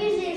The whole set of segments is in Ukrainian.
que j'ai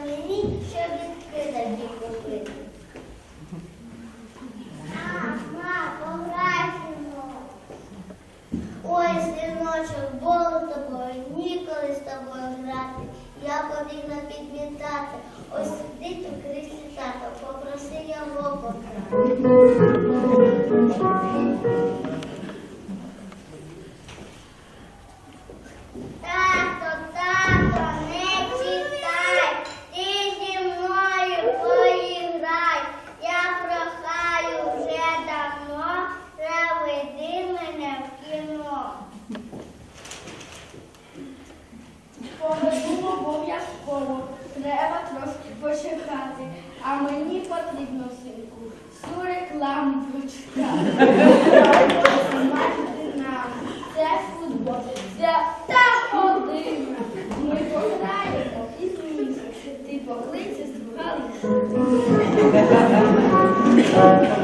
мені, щоб відкида мені купити. Ма, пограємо. Ой, синочок, було тобою, ніколи з тобою грати. Я побігла підмітати. Ось сидить у кріслі тато, попроси його пограти. треба трошки почекати, а мені потрібно, синку, всю рекламу почекати. нам. Це футбол, це та година. Ми пограємо і сміємося. Ти поклиці з лише.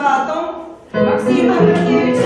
татом Максим Андрієвич.